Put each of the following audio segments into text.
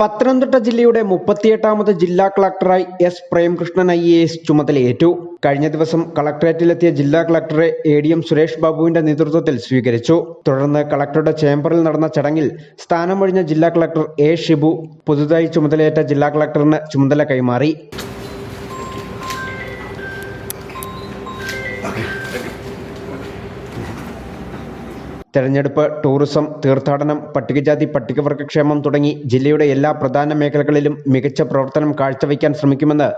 പത്തനംതിട്ട ജില്ലയുടെ മുപ്പത്തിയെട്ടാമത് ജില്ലാ കളക്ടറായി S Premkrishnan I A S ചുമതലയേറ്റു. കഴിഞ്ഞ ദിവസം കളക്ടറേറ്റിലെത്തിയ ജില്ലാ കളക്ടറെ എ ഡി എം സുരേഷ് ബാബുവിന്റെ നേതൃത്വത്തിൽ സ്വീകരിച്ചു. തുടർന്ന് കളക്ടറുടെ ചേംബറിൽ നടന്ന ചടങ്ങിൽ സ്ഥാനമൊഴിഞ്ഞ ജില്ലാ കളക്ടർ എ ഷിബു പുതുതായി ചുമതലയേറ്റ ജില്ലാ കളക്ടറിന് ചുമതല കൈമാറി. തെരഞ്ഞെടുപ്പ് ടൂറിസം തീർത്ഥാടനം പട്ടികജാതി പട്ടികവർഗക്ഷേമം തുടങ്ങി ജില്ലയുടെ എല്ലാ പ്രധാന മേഖലകളിലും മികച്ച പ്രവർത്തനം കാഴ്ചവെക്കാൻ ശ്രമിക്കുമെന്ന്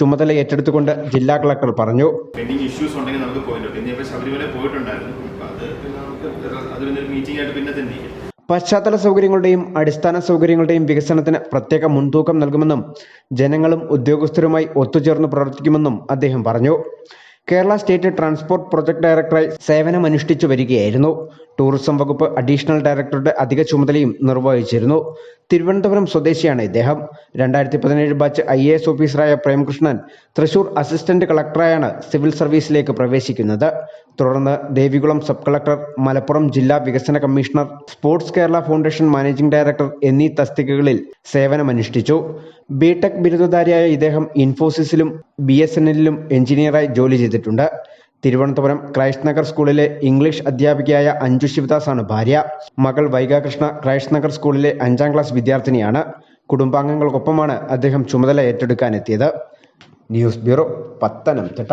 ചുമതല ഏറ്റെടുത്തുകൊണ്ട് ജില്ലാ കളക്ടർ പറഞ്ഞു. പെൻഡിങ് ഇഷ്യൂസ് ഉണ്ടെങ്കിൽ നമുക്ക് പോയിട്ടുണ്ട് പിന്നെ ഇപ്പോൾ ശബരിമല പോയിട്ടുണ്ടായിരുന്നു. അപ്പോൾ അത് പിന്നെ അത് പിന്നെ മീറ്റിംഗ് ആയിട്ട് പിന്നെ തന്നെ പശ്ചാത്തല സൗകര്യങ്ങളുടെയും അടിസ്ഥാന സൗകര്യങ്ങളുടെയും വികസനത്തിന് പ്രത്യേക മുൻതൂക്കം നൽകുമെന്നും ജനങ്ങളും ഉദ്യോഗസ്ഥരുമായി ഒത്തുചേർന്ന് പ്രവർത്തിക്കുമെന്നും അദ്ദേഹം പറഞ്ഞു. കേരള സ്റ്റേറ്റ് ട്രാൻസ്പോർട്ട് പ്രൊജക്ട് ഡയറക്ടറായി സേവനമനുഷ്ഠിച്ചു വരികയായിരുന്നു. ടൂറിസം വകുപ്പ് അഡീഷണൽ ഡയറക്ടറുടെ അധിക ചുമതലയും നിർവഹിച്ചിരുന്നു. തിരുവനന്തപുരം സ്വദേശിയാണ് ഇദ്ദേഹം. രണ്ടായിരത്തി പതിനേഴ് ബാച്ച് ഐ എ എസ് ഓഫീസറായ പ്രേംകൃഷ്ണൻ തൃശൂർ അസിസ്റ്റന്റ് കളക്ടറായാണ് സിവിൽ സർവീസിലേക്ക് പ്രവേശിക്കുന്നത്. തുടർന്ന് ദേവികുളം സബ് കളക്ടർ മലപ്പുറം ജില്ലാ വികസന commissioner sports Kerala foundation managing director എന്നീ തസ്തികകളിൽ സേവനമനുഷ്ഠിച്ചു. ബിടെക് ബിരുദധാരിയായ ഇദ്ദേഹം ഇൻഫോസിസിലും ബി എസ് എൻ എല്ലിലും എഞ്ചിനീയറായി ജോലി ചെയ്തിട്ടുണ്ട്. തിരുവനന്തപുരം ക്രൈസ്റ്റ് നഗർ സ്കൂളിലെ ഇംഗ്ലീഷ് അധ്യാപികയായ അഞ്ജു ശിവദാസ് ആണ് ഭാര്യ. മകൾ വൈഗാകൃഷ്ണ ക്രൈസ്റ്റ് നഗർ സ്കൂളിലെ അഞ്ചാം ക്ലാസ് വിദ്യാർത്ഥിനിയാണ്. കുടുംബാംഗങ്ങൾക്കൊപ്പമാണ് അദ്ദേഹം ചുമതല ഏറ്റെടുക്കാനെത്തിയത്. News bureau Pathanamthitta.